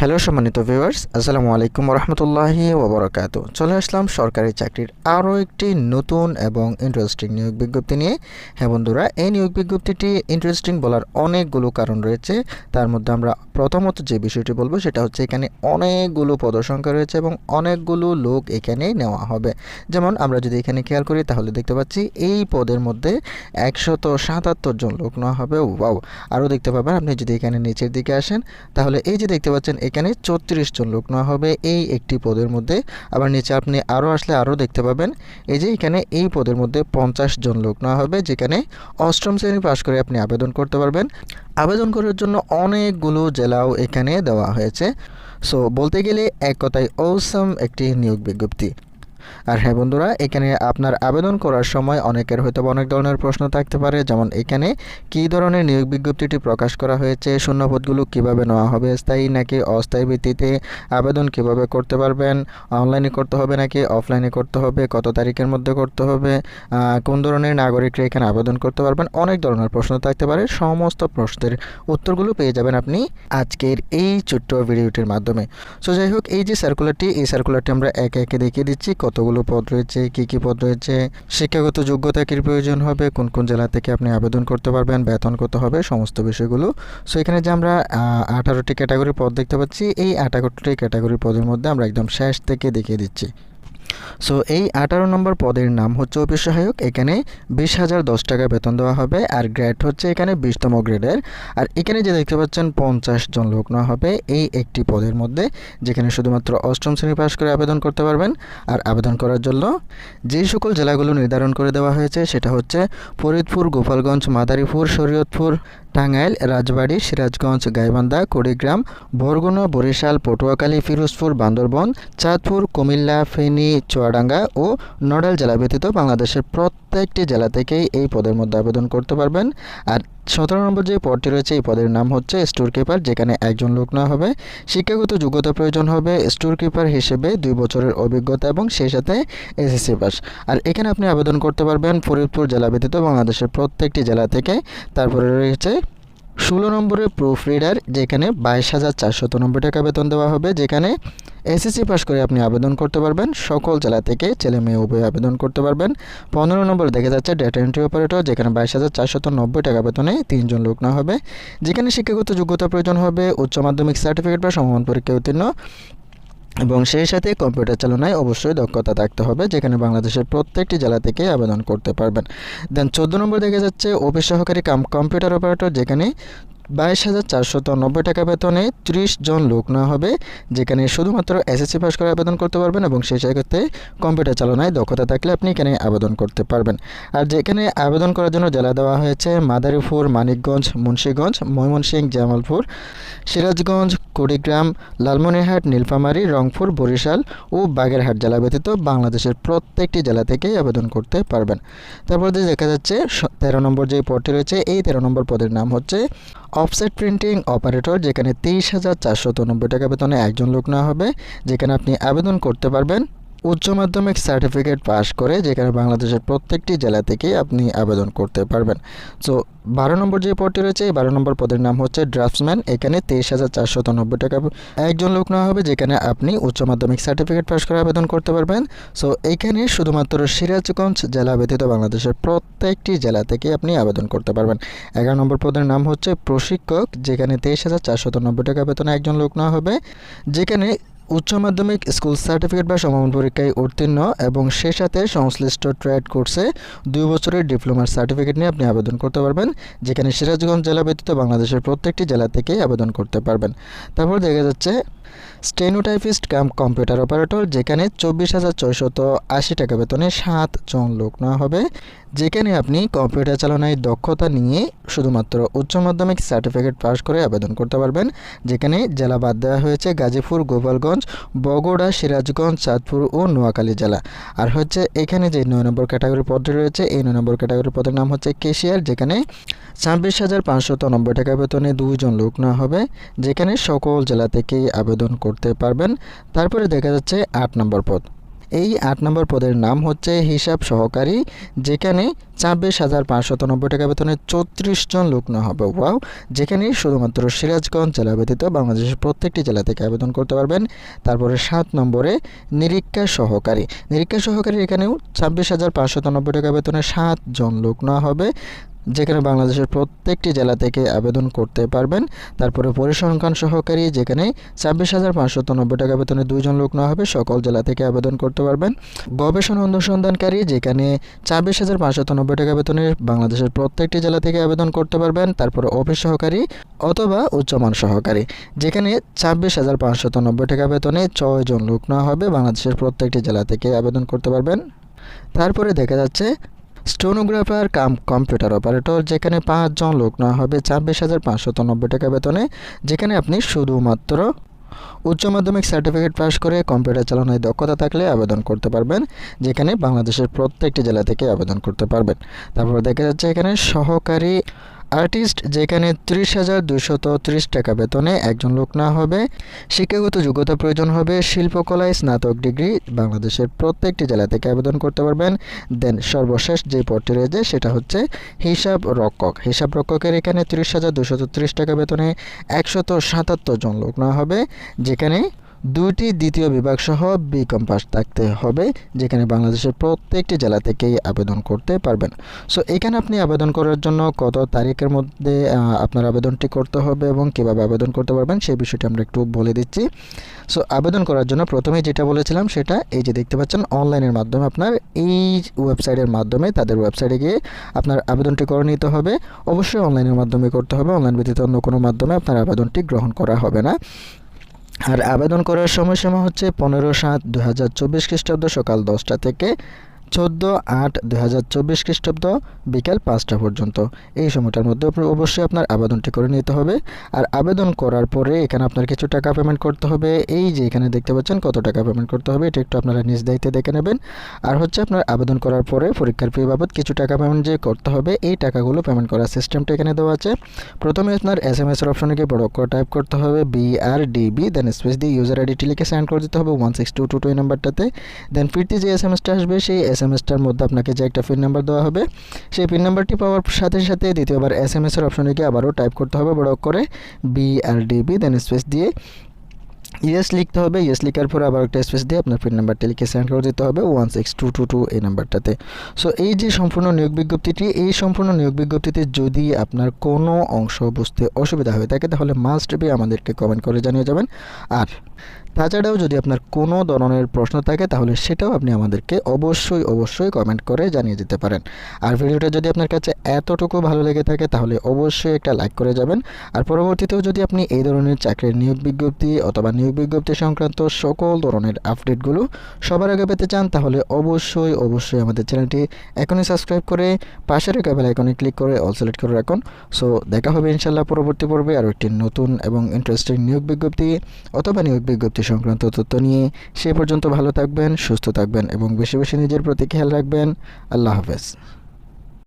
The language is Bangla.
হ্যালো সম্মানিত ভিউয়ার্স আসসালামু আলাইকুম রহমতুল্লাহি ওবরাকাত চলে আসলাম সরকারি চাকরির আরও একটি নতুন এবং ইন্টারেস্টিং নিয়োগ বিজ্ঞপ্তি নিয়ে। হ্যাঁ বন্ধুরা, এই নিয়োগ বিজ্ঞপ্তিটি ইন্টারেস্টিং বলার অনেকগুলো কারণ রয়েছে। তার মধ্যে আমরা প্রথমত যে বিষয়টি বলব সেটা হচ্ছে এখানে অনেকগুলো পদসংখ্যা রয়েছে এবং অনেকগুলো লোক এখানে নেওয়া হবে। যেমন আমরা যদি এখানে খেয়াল করি তাহলে দেখতে পাচ্ছি এই পদের মধ্যে একশত সাতাত্তর জন লোক নেওয়া হবে। ওয়াও! আরও দেখতে পাবেন, আপনি যদি এখানে নিচের দিকে আসেন তাহলে এই যে দেখতে পাচ্ছেন এখানে চৌত্রিশ জন লোক নেওয়া হবে এই একটি পদের মধ্যে। আবার নিচে আপনি আরও আসলে আরও দেখতে পাবেন, এই যে এখানে এই পদের মধ্যে পঞ্চাশ জন লোক নেওয়া হবে, যেখানে অষ্টম শ্রেণি পাশ করে আপনি আবেদন করতে পারবেন। আবেদন করার জন্য অনেকগুলো জেলাও এখানে দেওয়া হয়েছে। সো বলতে গেলে এক কথায় ঔসম একটি নিয়োগ বিজ্ঞপ্তি। আর হ্যাঁ বন্ধুরা, এখানে আপনার আবেদন করার সময় অনেকের হয়তো অনেক ধরনের প্রশ্ন থাকতে পারে। যেমন এখানে, কী ধরনের নিয়োগ বিজ্ঞপ্তিটি প্রকাশ করা হয়েছে? শূন্যপদগুলো কীভাবে নেওয়া হবে? স্থায়ী নাকি অস্থায়ী ভিত্তিতে আবেদন কীভাবে করতে পারবেন? অনলাইনে করতে হবে নাকি অফলাইনে করতে হবে? কত তারিখের মধ্যে করতে হবে? কোন ধরনের নাগরিকরা এখানে আবেদন করতে পারবেন? অনেক ধরনের প্রশ্ন থাকতে পারে। সমস্ত প্রশ্নের উত্তরগুলো পেয়ে যাবেন আপনি আজকের এই ছোট্ট ভিডিওটির মাধ্যমে। সো যাই হোক, এই যে সার্কুলারটি এই সার্কুলারটি আমরা একে একে দেখিয়ে দিচ্ছি। কতগুলো পদ রয়েছে, কি কি পদ রয়েছে, শিক্ষাগত যোগ্যতা কী প্রয়োজন হবে, কোন কোন জেলা থেকে আপনি আবেদন করতে পারবেন, বেতন কত হবে, সমস্ত বিষয়গুলো। সো এখানে যে আমরা আঠারোটি ক্যাটাগরির পদ দেখতে পাচ্ছি, এই আঠারোটি ক্যাটাগরির পদের মধ্যে আমরা একদম শেষ থেকে দেখিয়ে দিচ্ছি। সো এই আঠারো নম্বর পদের নাম হচ্ছে অফিস সহায়ক। এখানে বিশ হাজার দশ টাকা বেতন দেওয়া হবে আর গ্রেড হচ্ছে এখানে বিশতম গ্রেডের আর এখানে যে দেখতে পাচ্ছেন, পঞ্চাশ জন লোক নেওয়া হবে এই একটি পদের মধ্যে, যেখানে শুধুমাত্র অষ্টম শ্রেণি পাশ করে আবেদন করতে পারবেন। আর আবেদন করার জন্য যে সকল জেলাগুলো নির্ধারণ করে দেওয়া হয়েছে, সেটা হচ্ছে ফরিদপুর, গোপালগঞ্জ, মাদারীপুর, শরীয়তপুর টাঙ্গাইল, রাজবাড়ি, সিরাজগঞ্জ, গাইবান্ধা, কুড়িগ্রাম, বরগুনা, বরিশাল, পটুয়াখালী, ফিরোজপুর, বান্দরবন, চাঁদপুর, কুমিল্লা, ফেনী, চুয়াডাঙ্গা ও নডাল জেলা ব্যতীত বাংলাদেশের প্রত্যেকটি জেলা থেকেই এই পদের মধ্যে আবেদন করতে পারবেন। আর সতেরো নম্বর যে পদটি রয়েছে, এই পদের নাম হচ্ছে স্টোর কিপার, যেখানে একজন লোক নেওয়া হবে। শিক্ষাগত যোগ্যতা প্রয়োজন হবে স্টোর কিপার হিসেবে দুই বছরের অভিজ্ঞতা এবং সেই সাথে এসএসসি পাস। আর এখানে আপনি আবেদন করতে পারবেন ফরিদপুর জেলা ব্যতীত বাংলাদেশের প্রত্যেকটি জেলা থেকে। তারপরে রয়েছে ষোলো নম্বরের প্রুফ রিডার যেখানে বাইশ হাজার চারশত নব্বই টাকা বেতন দেওয়া হবে, যেখানে এসএসসি পাস করে আপনি আবেদন করতে পারবেন, সকল জেলা থেকে ছেলে মেয়ে উভয় আবেদন করতে পারবেন। পনেরো নম্বরে দেখা যাচ্ছে ডেটা এন্ট্রি অপারেটর যেখানে বাইশ হাজার চারশত নব্বই টাকা বেতনে তিনজন লোক না হবে, যেখানে শিক্ষাগত যোগ্যতা প্রয়োজন হবে, উচ্চ মাধ্যমিক সার্টিফিকেট বা সমান পরীক্ষায় উত্তীর্ণ। এবং সেই সাথে কম্পিউটার চালনায় অবশ্যই দক্ষতা থাকতে হবে, যেখানে বাংলাদেশের প্রত্যেকটি জেলা থেকে আবেদন করতে পারবেন। দেন চোদ্দ নম্বর দেখা যাচ্ছে, অফিস সহকারী কাম কম্পিউটার অপারেটর যেখানে বাইশ হাজার চারশত নব্বই টাকা বেতনে ত্রিশ জন লোক নেওয়া হবে, যেখানে শুধুমাত্র এসএসসি পাস করে আবেদন করতে পারবেন এবং সেই জায়গাতে কম্পিউটার চালনায় দক্ষতা থাকলে আপনি এখানে আবেদন করতে পারবেন। আর যেখানে আবেদন করার জন্য জেলা দেওয়া হয়েছে, মাদারীপুর, মানিকগঞ্জ, মুন্সীগঞ্জ, ময়মনসিংহ, জামালপুর, সিরাজগঞ্জ, কুড়িগ্রাম, লালমনিরহাট, নীলফামারী, রংপুর, বরিশাল ও বাগেরহাট জেলা ব্যতীত বাংলাদেশের প্রত্যেকটি জেলা থেকেই আবেদন করতে পারবেন। তারপর দেখা যাচ্ছে তেরো নম্বর যে পদটি রয়েছে, এই তেরো নম্বর পদের নাম হচ্ছে অফসেট প্রিন্টিং অপারেটর যেখানে তেইশ হাজার চারশো টাকা বেতনে একজন লোক নেওয়া হবে, যেখানে আপনি আবেদন করতে পারবেন উচ্চ মাধ্যমিক সার্টিফিকেট পাশ করে যেখানে বাংলাদেশের প্রত্যেকটি জেলা থেকেই আপনি আবেদন করতে পারবেন। সো, বারো নম্বর যে পদটি রয়েছে, এই বারো নম্বর পদের নাম হচ্ছে ড্রাফটসম্যান। এখানে তেইশ হাজার চারশত নব্বই টাকা একজন লোক নেওয়া হবে যেখানে আপনি উচ্চ মাধ্যমিক সার্টিফিকেট পাশ করে আবেদন করতে পারবেন। সো, এখানে শুধুমাত্র সিরাজগঞ্জ জেলা ব্যতীত বাংলাদেশের প্রত্যেকটি জেলা থেকে আপনি আবেদন করতে পারবেন। এগারো নম্বর পদের নাম হচ্ছে প্রশিক্ষক, যেখানে তেইশ হাজার চারশত নব্বই টাকা বেতনে একজন লোক নেওয়া হবে, যেখানে উচ্চ মাধ্যমিক স্কুল সার্টিফিকেট বা সমাপন পরীক্ষায় উত্তীর্ণ এবং সেই সাথে সংশ্লিষ্ট ট্রেড কোর্সে দুই বছরের ডিপ্লোমার সার্টিফিকেট নিয়ে আপনি আবেদন করতে পারবেন, যেখানে সিরাজগঞ্জ জেলা ব্যতীত বাংলাদেশের প্রত্যেকটি জেলা থেকেই আবেদন করতে পারবেন। তারপর দেখা যাচ্ছে স্টেনোটাইপিস্ট কাম কম্পিউটার অপারেটর, যেখানে চব্বিশ হাজার ছয়শত আশি টাকা বেতনে সাত জন লোক নেওয়া হবে, যেখানে আপনি কম্পিউটার চালনায় দক্ষতা নিয়ে শুধুমাত্র উচ্চ মাধ্যমিক সার্টিফিকেট পাস করে আবেদন করতে পারবেন, যেখানে জেলা বাদ দেওয়া হয়েছে গাজীপুর, গোপালগঞ্জ, বগুড়া, সিরাজগঞ্জ, চাঁদপুর ও নোয়াখালী জেলা। আর হচ্ছে এখানে যে নয় নম্বর ক্যাটাগরি পদটি রয়েছে, এই নয় নম্বর ক্যাটাগরি পদের নাম হচ্ছে কেশিয়ার, যেখানে ছাব্বিশ হাজার পাঁচশত নব্বই টাকা বেতনে দুইজন লোক নেওয়া হবে, যেখানে সকল জেলা থেকেই আবেদন করতে পারবেন। তারপরে দেখা যাচ্ছে আট নম্বর পদ। এই আট নম্বর পদের নাম হচ্ছে হিসাব সহকারী, যেখানে ছাব্বিশ হাজার পাঁচশত নব্বই টাকা বেতনে চৌত্রিশ জন লোক নেওয়া হবে। ওয়াও! যেখানে শুধুমাত্র সিরাজগঞ্জ জেলা ব্যতীত বাংলাদেশের প্রত্যেকটি জেলা থেকে আবেদন করতে পারবেন। তারপরে সাত নম্বরে নিরীক্ষা সহকারী। নিরীক্ষা সহকারী এখানেও ছাব্বিশ হাজার পাঁচশত নব্বই টাকা বেতনে সাত জন লোক নেওয়া হবে। যেখানে বাংলাদেশের প্রত্যেকটি জেলা থেকে আবেদন করতে পারবেন। তারপরে পরিসংখ্যান সহকারী, যেখানে ছাব্বিশ হাজার পাঁচশো নব্বই টাকা বেতনে দুইজন লোক নেওয়া হবে, সকল জেলা থেকে আবেদন করতে পারবেন। গবেষণা অনুসন্ধানকারী, যেখানে ছাব্বিশ হাজার পাঁচশো নব্বই টাকা বেতনে বাংলাদেশের প্রত্যেকটি জেলা থেকে আবেদন করতে পারবেন। তারপরে অফিস সহকারী অথবা উচ্চমান সহকারী, যেখানে ছাব্বিশ হাজার পাঁচশো নব্বই টাকা বেতনে ছয়জন লোক নেওয়া হবে, বাংলাদেশের প্রত্যেকটি জেলা থেকে আবেদন করতে পারবেন। তারপরে দেখা যাচ্ছে স্টোনোগ্রাফার, কাম, কম্পিউটার অপারেটর, যেখানে পাঁচজন লোক নেওয়া হবে ছাব্বিশ হাজার পাঁচশত নব্বই টাকা বেতনে, যেখানে আপনি শুধুমাত্র উচ্চ মাধ্যমিক সার্টিফিকেট পাশ করে কম্পিউটার চালানোর দক্ষতা থাকলে আবেদন করতে পারবেন, যেখানে বাংলাদেশের প্রত্যেকটি জেলা থেকে আবেদন করতে পারবেন। তারপর দেখা যাচ্ছে এখানে সহকারী আর্টিস্ট যেখানে ত্রিশ হাজার দুশত ত্রিশ টাকা বেতনে একজন লোক না হবে, শিক্ষাগত যোগ্যতা প্রয়োজন হবে, শিল্পকলায় স্নাতক ডিগ্রি, বাংলাদেশের প্রত্যেকটি জেলা থেকে আবেদন করতে পারবেন। দেন সর্বশেষ যে পদটি রয়েছে সেটা হচ্ছে হিসাব রক্ষক। হিসাব রক্ষকের এখানে ত্রিশ হাজার দুশত ত্রিশ টাকা বেতনে একশত সাতাত্তর জন লোক না হবে, যেখানে দুইটি দ্বিতীয় বিভাগ সহ বি কম পাস থাকতে হবে, যেখানে বাংলাদেশের প্রত্যেকটি জেলা থেকেই আবেদন করতে পারবেন। সো এখানে আপনি আবেদন করার জন্য কত তারিখের মধ্যে আপনার আবেদনটি করতে হবে এবং কীভাবে আবেদন করতে পারবেন সেই বিষয়টি আমরা একটু বলে দিচ্ছি। সো আবেদন করার জন্য প্রথমেই যেটা বলেছিলাম সেটা এই যে দেখতে পাচ্ছেন অনলাইনের মাধ্যমে আপনার এই ওয়েবসাইটের মাধ্যমে তাদের ওয়েবসাইটে গিয়ে আপনার আবেদনটি করে নিতে হবে। অবশ্যই অনলাইনের মাধ্যমে করতে হবে, অনলাইন ব্যতীত অন্য কোনো মাধ্যমে আপনার আবেদনটি গ্রহণ করা হবে না। আর আবেদন করার সময়সীমা হচ্ছে পনেরো সাত দু হাজার চব্বিশ খ্রিস্টাব্দ সকাল দশটা থেকে চোদ্দ আট দু হাজার চব্বিশ খ্রিস্টাব্দ বিকেল পাঁচটা পর্যন্ত। এই সময়টার মধ্যে অবশ্যই আপনার আবেদনটি করে নিতে হবে। আর আবেদন করার পরে এখানে আপনার কিছু টাকা পেমেন্ট করতে হবে। এই যে এখানে দেখতে পাচ্ছেন কত টাকা পেমেন্ট করতে হবে, এটা একটু আপনারা নিজ দায়িত্বে দেখে নেবেন। আর হচ্ছে আপনার আবেদন করার পরে পরীক্ষার ফি বাবদ কিছু টাকা পেমেন্ট যে করতে হবে, এই টাকাগুলো পেমেন্ট করার সিস্টেমটা এখানে দেওয়া আছে। প্রথমে আপনার এস এম এসের অপশনে গিয়ে বড় করে টাইপ করতে হবে B R D B then space দিয়ে ইউজার আইডিটি লিখে সেন্ড করে দিতে হবে one six two two two এই নাম্বারটাতে দেন ফিরতি যে এস এম এসটা আসবে, সেই এস এম এসটার মধ্যে আপনাকে যে একটা পিন নাম্বার দেওয়া হবে, সেই পিন নাম্বারটি পাওয়ার সাথে সাথে দ্বিতীয়বার এস এম এসের অপশনে গিয়ে আবারও টাইপ করতে হবে, বড় করে B R D B then space দিয়ে ইয়েস লিখতে হবে ইয়েস লিখার পর আবার একটা স্পেস দিয়ে আপনার পিন নাম্বারটি লিখে সেন্ড করে দিতে হবে one six two two two এই নাম্বারটাতে সো এই যে সম্পূর্ণ নিয়োগ বিজ্ঞপ্তিটি, এই সম্পূর্ণ নিয়োগ বিজ্ঞপ্তিতে যদি আপনার কোনো অংশ বুঝতে অসুবিধা হয়ে থাকে, তাহলে মাস্ট বি আমাদেরকে কমেন্ট করে জানিয়ে যাবেন। আর তাছাড়াও যদি আপনার কোনো ধরনের প্রশ্ন থাকে, তাহলে সেটাও আপনি আমাদেরকে অবশ্যই অবশ্যই কমেন্ট করে জানিয়ে দিতে পারেন। আর ভিডিওটা যদি আপনার কাছে এতটুকু ভালো লেগে থাকে, তাহলে অবশ্যই একটা লাইক করে যাবেন। আর পরবর্তীতেও যদি আপনি এই ধরনের চাকরির নিয়োগ বিজ্ঞপ্তি অথবা নিয়োগ বিজ্ঞপ্তি সংক্রান্ত সকল ধরনের আপডেটগুলো সবার আগে পেতে চান, তাহলে অবশ্যই অবশ্যই আমাদের চ্যানেলটি এখনই সাবস্ক্রাইব করে পাশের রেখা বেল আইকনে ক্লিক করে অল সিলেক্ট করে রাখুন। সো দেখা হবে ইনশাল্লাহ পরবর্তী পর্বে আরও একটি নতুন এবং ইন্টারেস্টিং নিয়োগ বিজ্ঞপ্তি অথবা নিয়োগ বিজ্ঞপ্তি সংক্রান্ত তথ্য নিয়ে সে পর্যন্ত ভালো থাকবেন, সুস্থ থাকবেন এবং বেশি বেশি নিজের প্রতি খেয়াল রাখবেন। আল্লাহ হাফেজ।